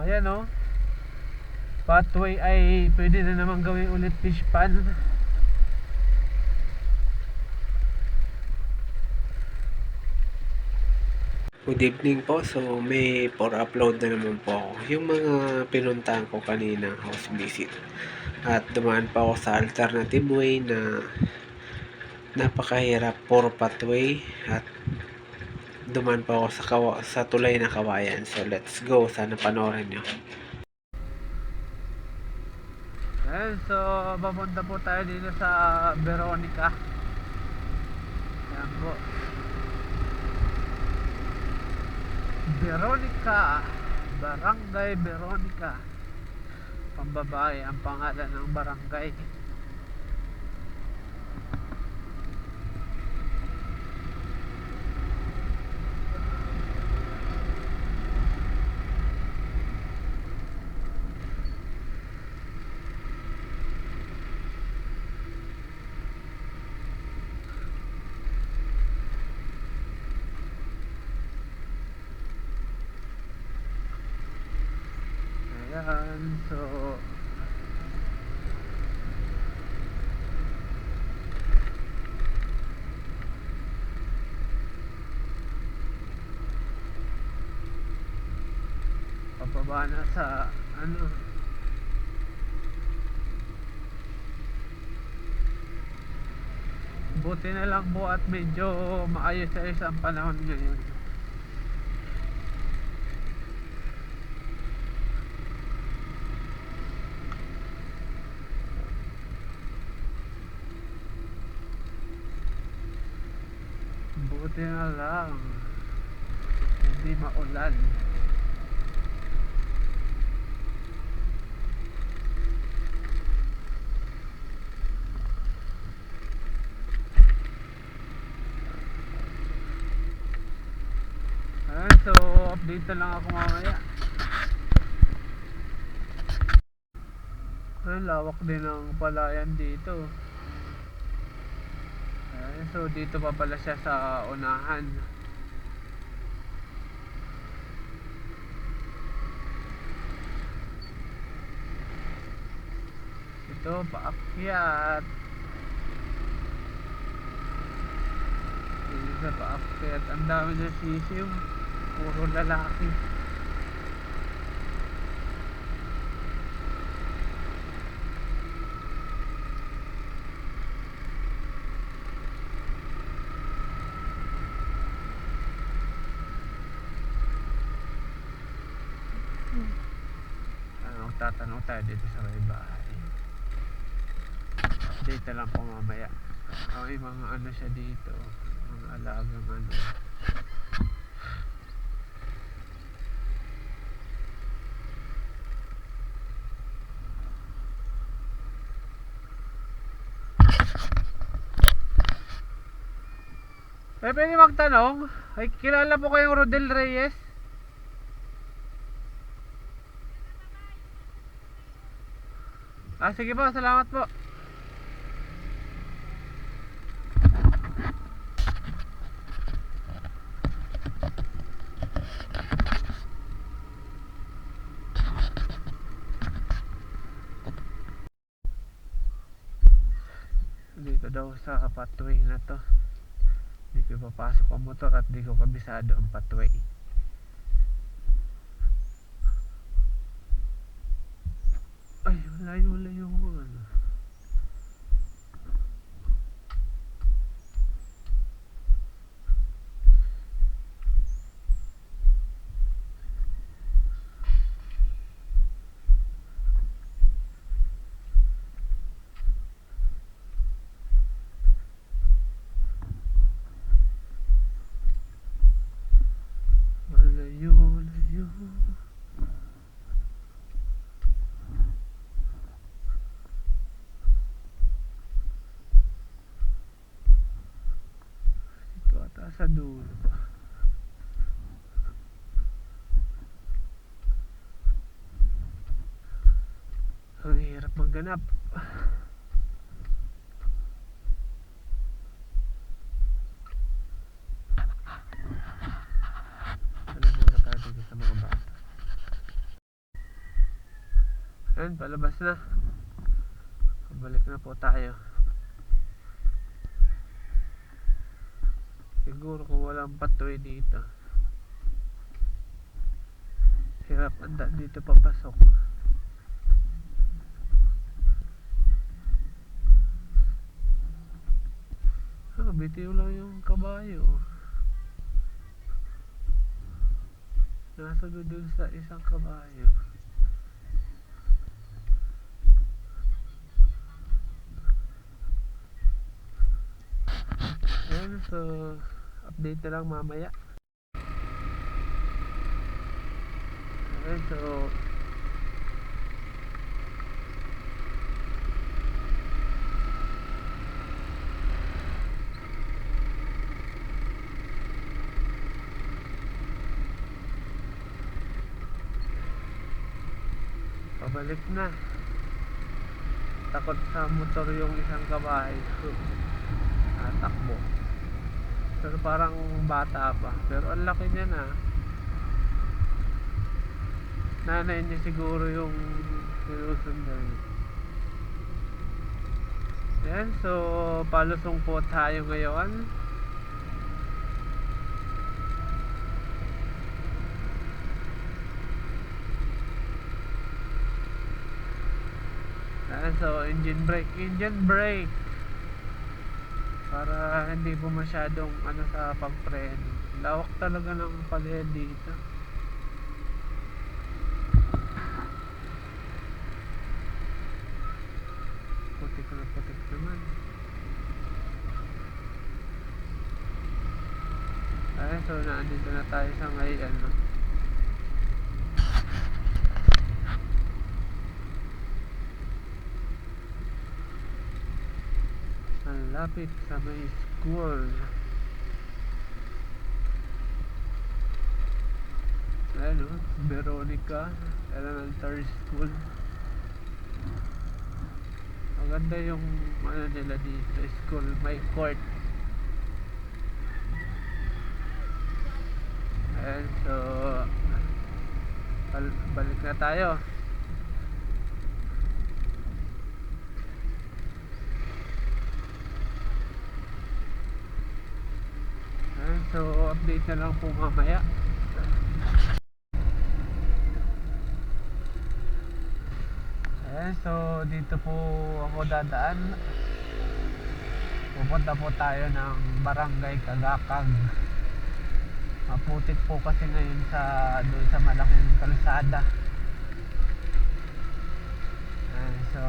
ayan oh. Pathway ay pwede na naman gawin ulit fish pan. Good evening po. So, may for upload na naman po ako. Yung mga pinuntahan ko kanina house visit. At dumaan pa ako sa alternative way na napakahirap for pathway at dumaan pa ako sa, kawa, sa tulay na kawayan. So, let's go. Sana panoorin nyo. Ayan, so papunta po tayo dito sa Veronica. Ayan po. Veronica. Barangay Veronica. Pambabae ang pangalan ng barangay. Ayan, so Pababa na sa ano Buti na lang po at medyo maayos-ayos ang panahon ngayon. Buti na lang. Hindi maulan. Ayan, so update na lang ako mamaya. Ay, lawak din ng palayan dito. So dito pa pala siya sa unahan. Ito, paakyat. Dito sa paakyat. Ang dami na sisiw. Puro lalaki. Ano, tatanong tayo dito sa may bahay. Dito lang po mamaya. May mga ano siya dito. Mga alagang ano. Eh, pwede magtanong? Ay, kilala po kayong Rodel Reyes? Ah, sige po, salamat po. Dito daw sa pathway na to. Hindi ko papasok ang motor at di ko kabisado ang pathway. Ay, layo-layo mo ano. Malayo, layo. Ito ata sa dulo. Ang hirap magganap. Ayan, palabas na. Balik na po tayo. Siguro kung walang patuloy dito. Hirap anda dito papasok. Ah, bitiw lang yung kabayo. Nasa dun sa isang kabayo. Ayan, so update na lang mamaya. Ayan, so pabalik na. Takot sa motor yung isang kabahay. So, ah, takbo. Pero parang bata pa. Pero ang laki niya na. Nanay niya siguro yung sinusundan. Yan, so palusong po tayo ngayon. Yan, so engine brake, engine brake para hindi po masyadong ano sa pagpreno lawak talaga ng palayad dito. Putik na putik naman. Ay so naandito na tayo sa may ano ang lapit sa may school. Ano, Veronica Elementary School. Maganda yung ano nila dito school, may court. And so bal- balik na tayo Ayan, so update na lang po mamaya. Ayan, so dito po ako dadaan. Pupunta po tayo ng Barangay Kagakag. Maputik po kasi ngayon sa doon sa malaking kalsada. Ayan, so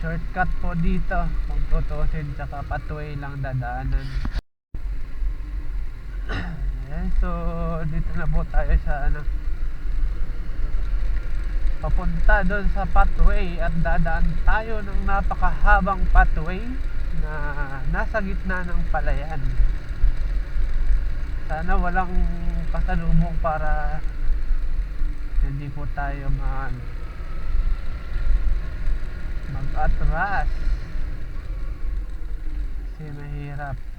shortcut po dito kung tutusin tsaka pathway lang dadaanan. So dito na po tayo sa ano papunta doon sa pathway at dadaan tayo ng napakahabang pathway na nasa gitna ng palayan. Sana walang pasalubong para hindi po tayo mag mag-atras kasi mahirap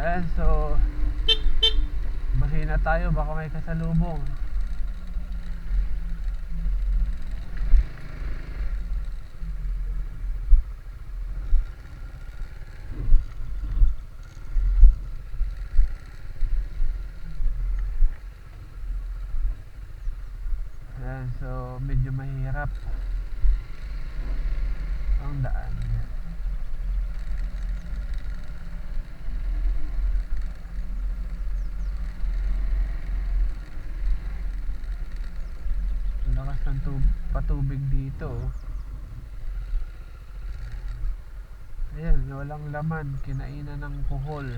Ayan, so Bahin na tayo, baka may kasalubong Ayan, so medyo mahirap ang daan Ang lakas ng tub- patubig dito oh. Ayan, walang laman, kinainan ng kuhol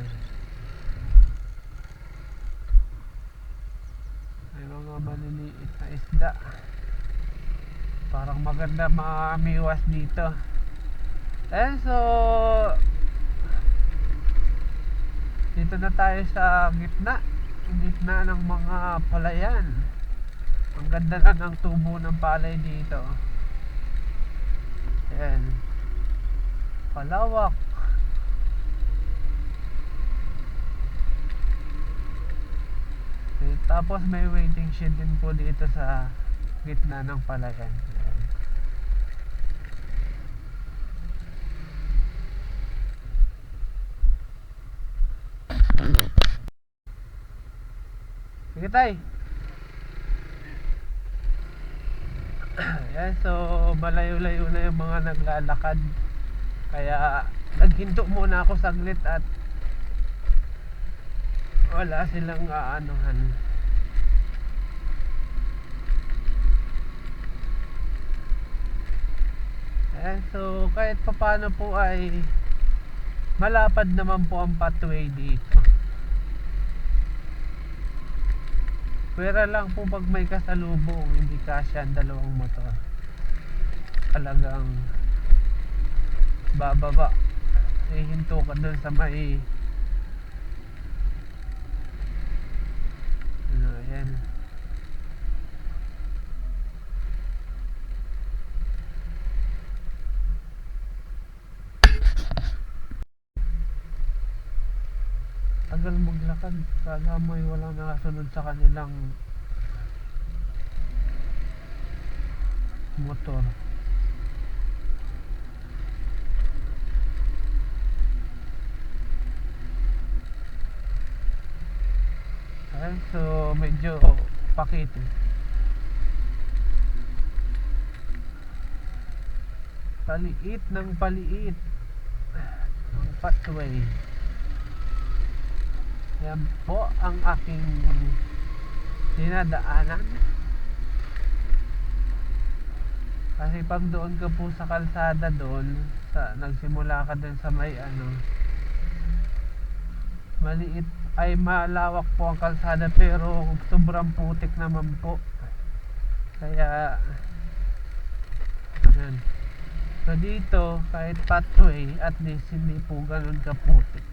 May mga maliliit na isda Parang maganda maamiwas dito Ayan, so Dito na tayo sa gitna Gitna ng mga palayan ang Ganda na ng tubo ng palay dito. Ayan. Palawak. Okay, tapos may waiting shed din po dito sa gitna ng palayan. Ayan. Sige tay. Ayan, so malayo-layo na yung mga naglalakad. Kaya naghinto muna ako saglit at wala silang aanuhan. Ayan, so kahit papano po ay malapad naman po ang pathway dito. Pwera lang po pag may kasalubong, hindi kasya ang dalawang motor. Talagang bababa. Eh, hinto ka dun sa may ano, ayan. Tagal maglakad kala mo ay walang nakasunod sa kanilang motor. Ayan, so medyo pakit. Eh. paliit ng paliit. Ang pathway yan po ang aking dinadaanan. Kasi pag doon ka po sa kalsada doon, sa, nagsimula ka din sa may ano, maliit ay malawak po ang kalsada pero sobrang putik naman po. Kaya, yan. So dito, kahit pathway, at least hindi po ganun kaputik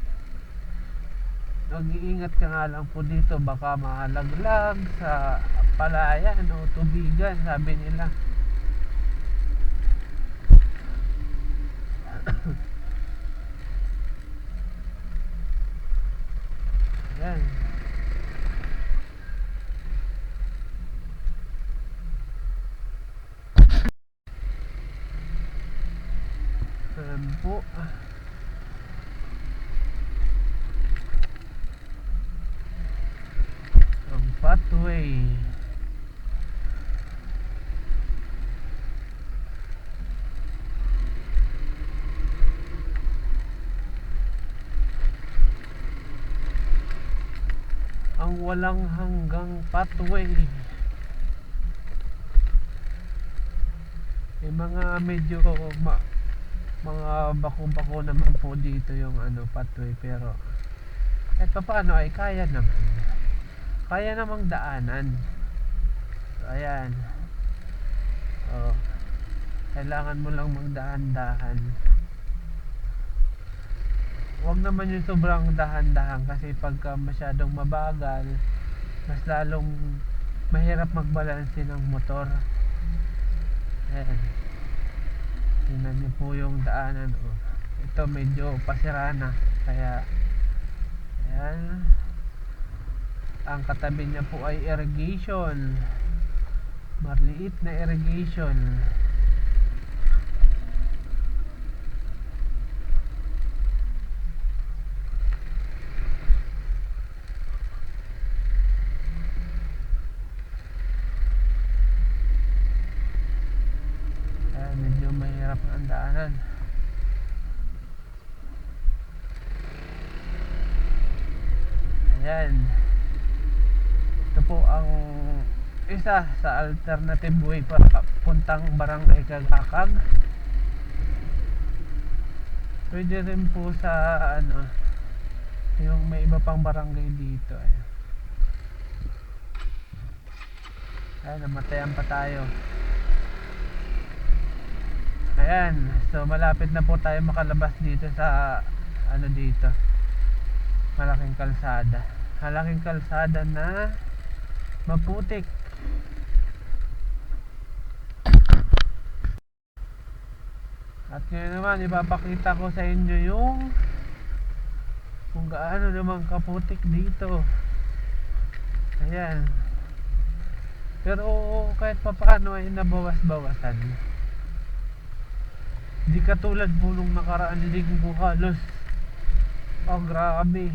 nag-iingat ka nga lang po dito baka mahalaglag sa palayan o tubigan sabi nila yan yan po ang pathway ang walang hanggang pathway. May mga medyo ma, mga bako-bako naman po dito yung ano pathway pero kahit pa paano ay kaya naman. Kaya namang daanan. So, ayan. Oh, kailangan mo lang magdaan-dahan huwag naman yung sobrang dahan-dahan kasi pagka masyadong mabagal mas lalong mahirap magbalanse ng motor. Ayan. Tingnan niyo po yung daanan oh. ito medyo pasira na kaya ayan. Ang katabi niya po ay irrigation. Maliit na irrigation kaya medyo mahirap ang daanan ayan ito po ang isa sa alternative way pa puntang barangay Kagakag pwede rin po sa ano yung may iba pang barangay dito ayan, ayan namatayan pa tayo. Ayan so malapit na po tayo makalabas dito sa ano dito malaking kalsada. Malaking kalsada na maputik at ngayon naman, ipapakita ko sa inyo yung kung gaano naman kaputik dito. Ayan. Pero kahit pa paano ay nabawas-bawasan. Hindi katulad po nung nakaraan linggo halos. Oh grabe.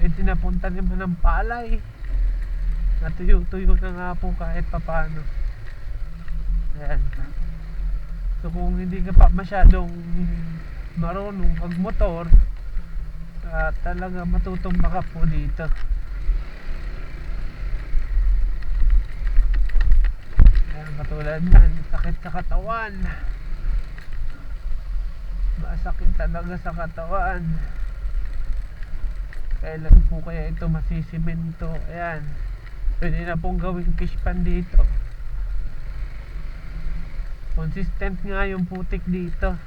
Eh tinapunta naman ng palay. Eh. Natuyo-tuyo na nga po kahit pa paano. Ayan. So kung hindi ka pa masyadong marunong magmotor, uh, talaga matutumba ka po dito. Ayan, katulad nan, sakit sa katawan. Masakit talaga sa katawan. Kailan po kaya ito masisimento? Ayan. Pwede na pong gawing fish pan dito. Consistent nga yung putik dito.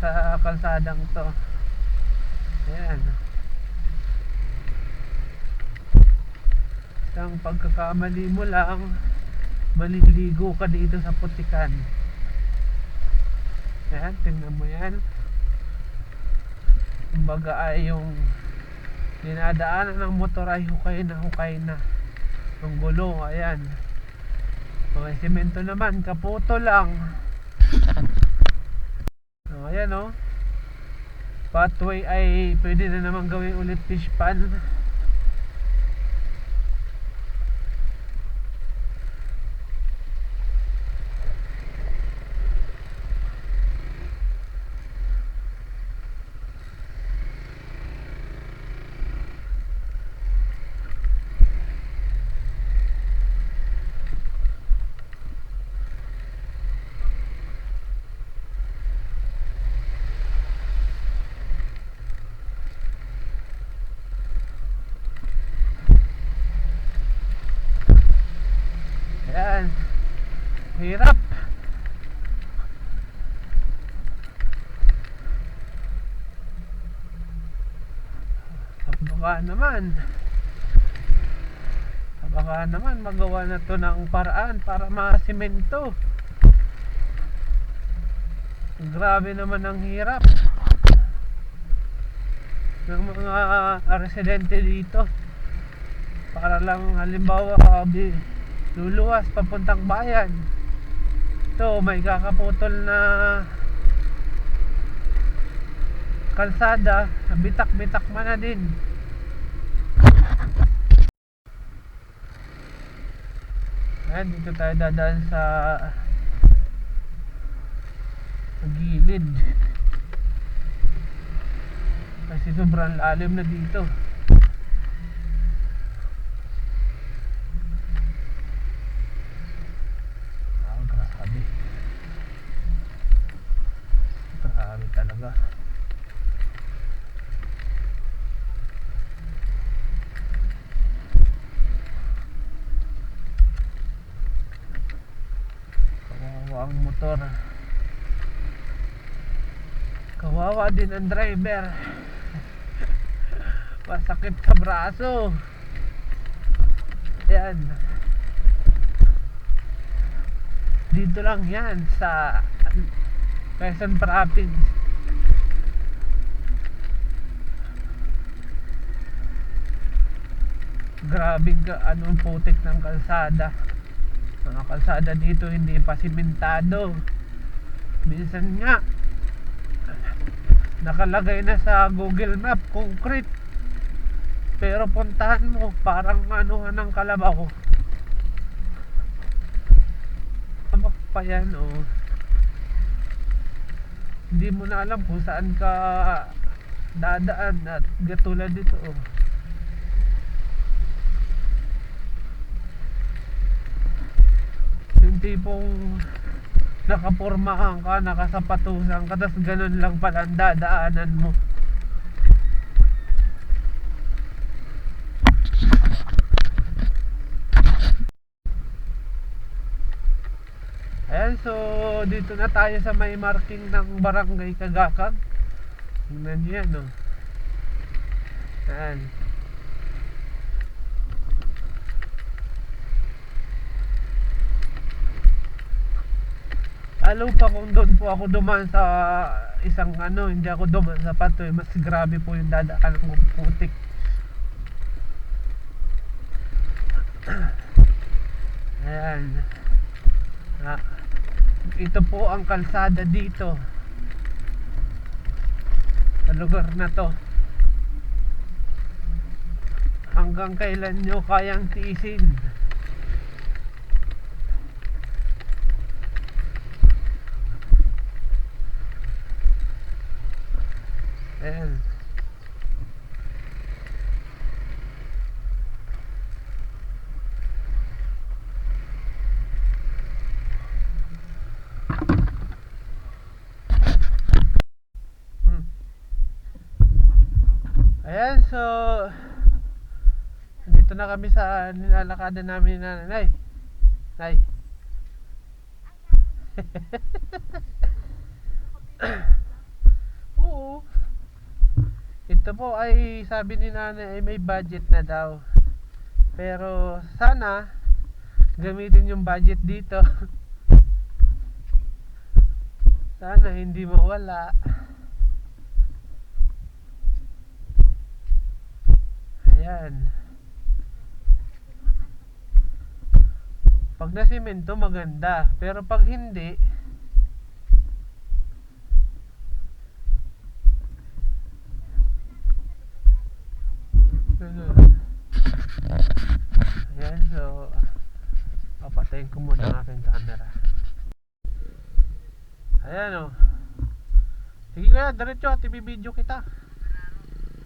Sa kalsadang to. Ayan. Isang pagkakamali mo lang, maliligo ka dito sa putikan. Ayan, tingnan mo yan. Kumbaga ay yung dinadaanan ng motor ay hukay na hukay na. Ang gulong, ayan. Okay, semento naman, kaputo lang. Oh, ayan oh. Pathway ay pwede na naman gawin ulit fish pan. Ayan. Hirap. At Baka naman. Baka naman magawa na to ng paraan para masimento. Grabe naman ang hirap. Ng mga residente dito. Para lang halimbawa kabi luluwas papuntang bayan. Ito may kakaputol na kalsada. Bitak bitak man na din ayan dito tayo dadaan sa gilid kasi sobrang lalim na dito Ah, grabe. Grabe talaga. Kawawa ang motor. Kawawa din ang driver. Masakit sa braso. Yan. Dito lang yan sa Quezon Province. Grabe anong putik ng kalsada. Mga kalsada dito hindi pa simentado. Minsan nga nakalagay na sa Google Map concrete. Pero puntahan mo parang anuhan ng kalabaw. Amak pa yan oh. Hindi mo na alam kung saan ka dadaan at gatulad dito oh. Yung tipong nakapormahan ka, nakasapatusan ka, tas ganun lang pala ang dadaanan mo. Ayan, so dito na tayo sa may marking ng Barangay Kagakag. Tingnan niyo yan, no? Ayan. Lalo pa kung doon po ako dumaan sa isang ano, hindi ako dumaan sa patoy, mas grabe po yung dadaan ng putik. Ayan. Ah, ito po ang kalsada dito. Sa lugar na to. Hanggang kailan nyo kayang tiisin? Ayan. Hmm. Ayan, so dito kami sa nilalakada namin na nanay. Nay. Oo. Ito po ay sabi ni nanay ay may budget na daw. Pero sana gamitin yung budget dito. sana hindi mawala. Ayan. Pag nasimento maganda, pero pag hindi, ganun. Ayan, so papatayin ko muna ang aking camera. Ayan o. Sige kaya, diretso at ibibideo kita.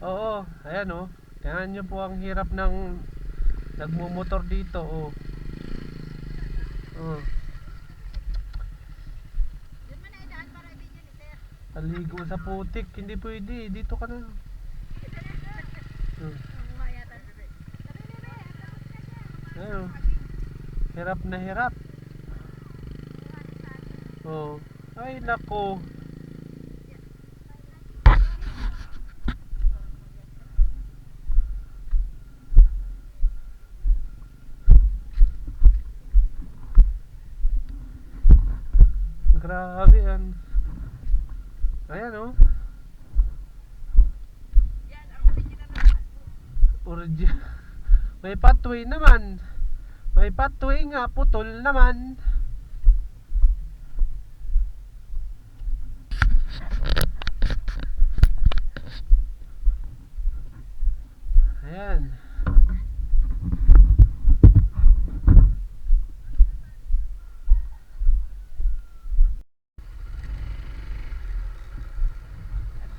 Oo, ayan o. Tingnan nyo po ang hirap ng nagmumotor dito o. Oh. Sir. Aligo sa putik, hindi pwede. Dito ka na. Hmm. Ayun. Hirap na hirap. Oh. Ay nako. Grabe yan. Ayan oh. yan ang original na Origin. Pathway naman. May pathway nga, putol naman. Ayan.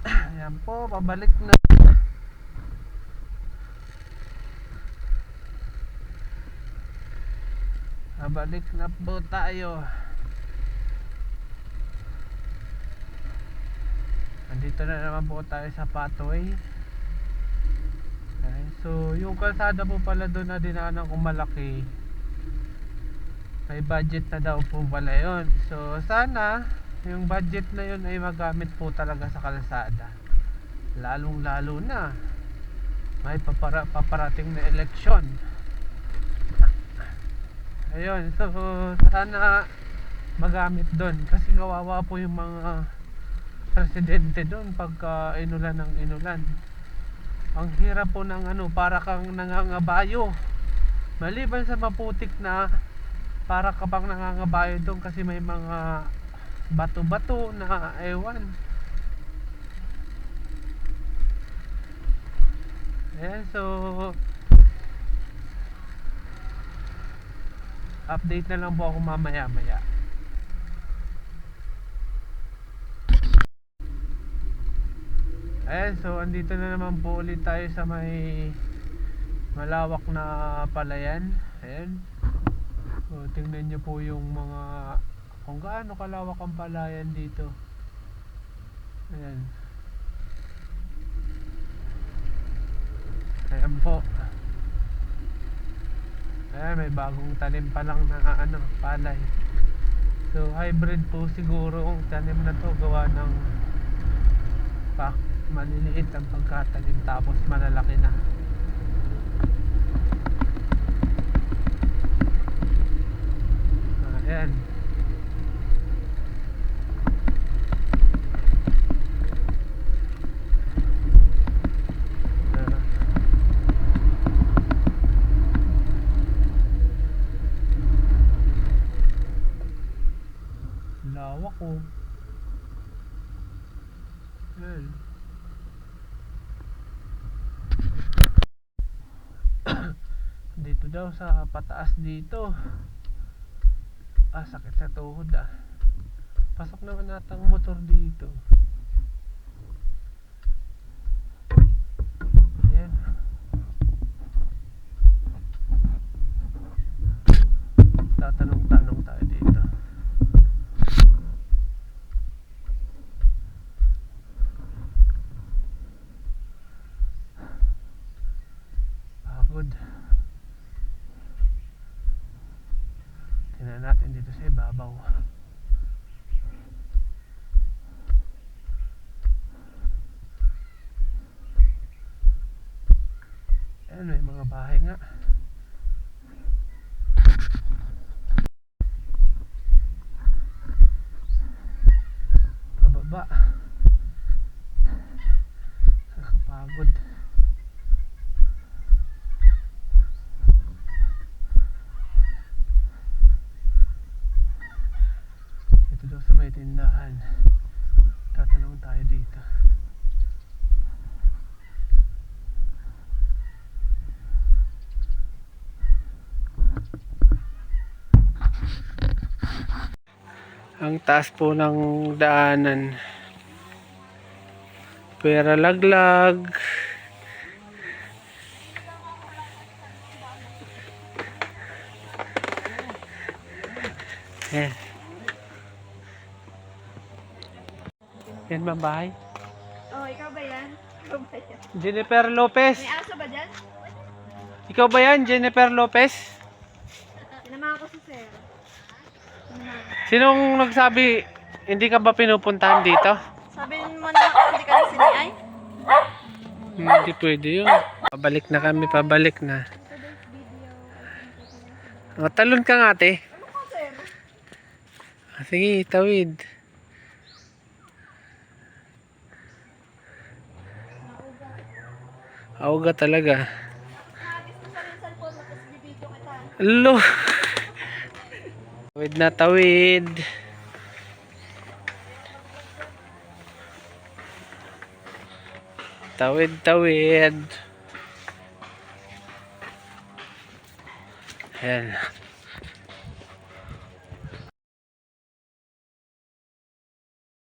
Ayan po, pabalik na. Pabalik na po tayo. Andito na naman po tayo sa pathway. Okay, so yung kalsada po pala doon na dinaanan kong malaki. May budget na daw po pala yun. So sana yung budget na yun ay magamit po talaga sa kalsada. Lalong lalo na may papara, paparating na eleksyon. Ayun, so sana magamit doon kasi kawawa po yung mga presidente doon pagka inulan ng inulan. Ang hirap po ng ano, para kang nangangabayo. Maliban sa maputik na para ka pang nangangabayo doon kasi may mga bato-bato na ewan. Ayan, so update na lang po ako mamaya maya Ayan, so andito na naman po ulit tayo sa may malawak na palayan. Ayan. So, tingnan nyo po yung mga kung gaano kalawak ang palayan dito. Ayan. Ayan po Ayan, may bagong tanim pa lang na ano, palay. So, hybrid po siguro ang tanim na to gawa ng pak maliliit ang pagkatanim tapos malalaki na. Ayan. ko. Yan. Dito daw sa pataas dito. Ah, sakit sa tuhod ah. Pasok naman natang motor dito. Ayan. Tatanong-tanong tayo dito. Pagod. Tingnan natin dito sa ibabaw. Ayan, may mga bahay nga. Pababa. Nakakapagod. Ito daw sa may tindahan. Tatanong tayo dito. Ang taas po ng daanan. Pera laglag. Ba bahay? Oh, ikaw ba yan? Ikaw ba yan? Jennifer Lopez. May aso ba dyan? Ikaw ba yan, Jennifer Lopez? Sinamahan ko si Sir. Sinong nagsabi hindi ka ba pinupuntahan dito? Sabi mo na ako, hindi ka na siniay? Hindi pwede yun. Pabalik na kami, pabalik na. O, talon ka nga, ate. Ano? Ah, Sige, tawid. Auga talaga. Nagis mo sa rin cellphone mo, tapos bibidyo kita. Lo. Tawid na tawid. Tawid, tawid. Ayan.